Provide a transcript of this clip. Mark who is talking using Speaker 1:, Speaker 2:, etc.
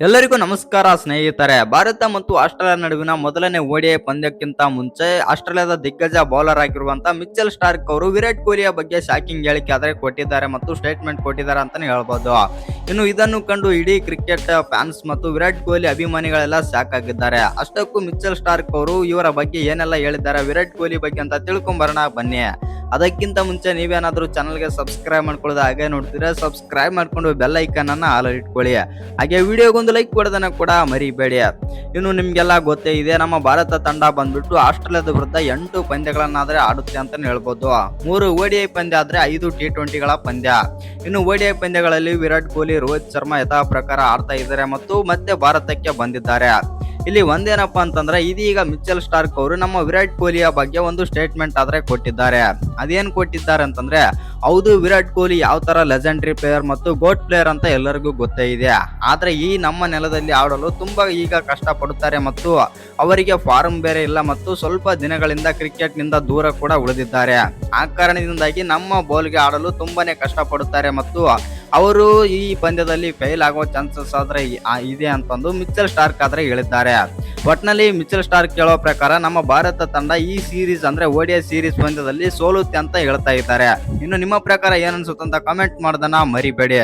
Speaker 1: ಎಲ್ಲರಿಗೂ ನಮಸ್ಕಾರ ಸ್ನೇಹಿತರೆ. ಭಾರತ ಮತ್ತು ಆಸ್ಟ್ರೇಲಿಯಾ ನಡುವಿನ ಮೊದಲನೇ ಓಡಿಐ ಪಂದ್ಯಕ್ಕಿಂತ ಮುಂಚೆ ಆಸ್ಟ್ರೇಲಿಯಾದ ದಿಗ್ಗಜ ಬೌಲರ್ ಆಗಿರುವಂತಹ ಮಿಚ್ಚಲ್ ಸ್ಟಾರ್ಕ್ ಅವರು ವಿರಾಟ್ ಕೊಹ್ಲಿಯ ಬಗ್ಗೆ ಶಾಕಿಂಗ್ ಹೇಳಿಕೆ ಆದರೆ ಕೊಟ್ಟಿದ್ದಾರೆ ಮತ್ತು ಸ್ಟೇಟ್ಮೆಂಟ್ ಕೊಟ್ಟಿದ್ದಾರೆ ಅಂತಾನೆ ಹೇಳ್ಬೋದು. ಇನ್ನು ಇದನ್ನು ಕಂಡು ಇಡೀ ಕ್ರಿಕೆಟ್ ಫ್ಯಾನ್ಸ್ ಮತ್ತು ವಿರಾಟ್ ಕೊಹ್ಲಿ ಅಭಿಮಾನಿಗಳೆಲ್ಲ ಶಾಕ್ ಆಗಿದ್ದಾರೆ. ಅಷ್ಟಕ್ಕೂ ಮಿಚ್ಚಲ್ ಸ್ಟಾರ್ಕ್ ಅವರು ಇವರ ಬಗ್ಗೆ ಏನೆಲ್ಲ ಹೇಳಿದ್ದಾರೆ, ವಿರಾಟ್ ಕೊಹ್ಲಿ ಬಗ್ಗೆ ಅಂತ ತಿಳ್ಕೊಂಬರೋಣ ಬನ್ನಿ. ಅದಕ್ಕಿಂತ ಮುಂಚೆ ನೀವೇನಾದರೂ ಚಾನಲ್ಗೆ ಸಬ್ಸ್ಕ್ರೈಬ್ ಮಾಡ್ಕೊಳ್ಳೋದು ಹಾಗೆ ನೋಡ್ತೀರಾ ಸಬ್ಸ್ಕ್ರೈಬ್ ಮಾಡ್ಕೊಂಡು ಬೆಲ್ ಐಕನ್ ಅನ್ನ ಇಟ್ಕೊಳ್ಳಿ. ಹಾಗೆ ವಿಡಿಯೋಗೊಂದು ಲೈಕ್ ಕೊಡೋದನ್ನ ಕೂಡ ಮರಿಬೇಡಿ. ಇನ್ನು ನಿಮಗೆಲ್ಲ ಗೊತ್ತೇ ಇದೆ, ನಮ್ಮ ಭಾರತ ತಂಡ ಬಂದ್ಬಿಟ್ಟು ಆಸ್ಟ್ರೇಲಿಯಾದ ವಿರುದ್ಧ ಎಂಟು ಪಂದ್ಯಗಳನ್ನಾದರೆ ಆಡುತ್ತೆ ಅಂತ ಹೇಳ್ಬೋದು. ಮೂರು ಓಡಿಐ ಪಂದ್ಯ ಆದ್ರೆ ಐದು ಟಿ ಟ್ವೆಂಟಿಗಳ ಪಂದ್ಯ. ಇನ್ನು ಓಡಿಐ ಪಂದ್ಯಗಳಲ್ಲಿ ವಿರಾಟ್ ಕೊಹ್ಲಿ, ರೋಹಿತ್ ಶರ್ಮಾ ಯಥಾ ಪ್ರಕಾರ ಆಡ್ತಾ ಇದ್ದಾರೆ ಮತ್ತು ಮತ್ತೆ ಭಾರತಕ್ಕೆ ಬಂದಿದ್ದಾರೆ. ಇಲ್ಲಿ ಒಂದೇನಪ್ಪ ಅಂತಂದ್ರೆ, ಇದೀಗ ಮಿಚ್ಚಲ್ ಸ್ಟಾರ್ಕ್ ಅವರು ನಮ್ಮ ವಿರಾಟ್ ಕೊಹ್ಲಿಯ ಬಗ್ಗೆ ಒಂದು ಸ್ಟೇಟ್ಮೆಂಟ್ ಆದ್ರೆ ಕೊಟ್ಟಿದ್ದಾರೆ. ಅದೇನ್ ಕೊಟ್ಟಿದ್ದಾರೆ ಅಂತಂದ್ರೆ, ಹೌದು ವಿರಾಟ್ ಕೊಹ್ಲಿ ಯಾವ ತರ ಲೆಜೆಂಡ್ರಿ ಪ್ಲೇಯರ್ ಮತ್ತು ಗೋಟ್ ಪ್ಲೇಯರ್ ಅಂತ ಎಲ್ಲರಿಗೂ ಗೊತ್ತೇ ಇದೆ. ಆದ್ರೆ ಈ ನಮ್ಮ ನೆಲದಲ್ಲಿ ಆಡಲು ತುಂಬಾ ಈಗ ಕಷ್ಟಪಡುತ್ತಾರೆ ಮತ್ತು ಅವರಿಗೆ ಫಾರ್ಮ್ ಬೇರೆ ಇಲ್ಲ ಮತ್ತು ಸ್ವಲ್ಪ ದಿನಗಳಿಂದ ಕ್ರಿಕೆಟ್ನಿಂದ ದೂರ ಕೂಡ ಉಳಿದಿದ್ದಾರೆ. ಆ ಕಾರಣದಿಂದಾಗಿ ನಮ್ಮ ಬೌಲ್ಗೆ ಆಡಲು ತುಂಬಾನೇ ಕಷ್ಟಪಡುತ್ತಾರೆ ಮತ್ತು ಅವರು ಈ ಪಂದ್ಯದಲ್ಲಿ ಫೇಲ್ ಆಗೋ ಚಾನ್ಸಸ್ ಆದ್ರೆ ಇದೆ ಅಂತಂದು ಮಿಚ್ಚಲ್ ಸ್ಟಾರ್ಕ್ ಆದ್ರೆ ಹೇಳಿದ್ದಾರೆ. ಒಟ್ನಲ್ಲಿ ಮಿಚ್ಚಲ್ ಸ್ಟಾರ್ಕ್ ಹೇಳೋ ಪ್ರಕಾರ ನಮ್ಮ ಭಾರತ ತಂಡ ಈ ಸೀರೀಸ್ ಅಂದ್ರೆ ಓಡಿಯಾ ಸೀರೀಸ್ ಪಂದ್ಯದಲ್ಲಿ ಸೋಲುತ್ತೆ ಅಂತ ಹೇಳ್ತಾ ಇದ್ದಾರೆ. ಇನ್ನು ನಿಮ್ಮ ಪ್ರಕಾರ ಏನ್ ಕಮೆಂಟ್ ಅಂತ ಕಾಮೆಂಟ್ ಮಾಡೋದನ್ನ ಮರಿಬೇಡಿ.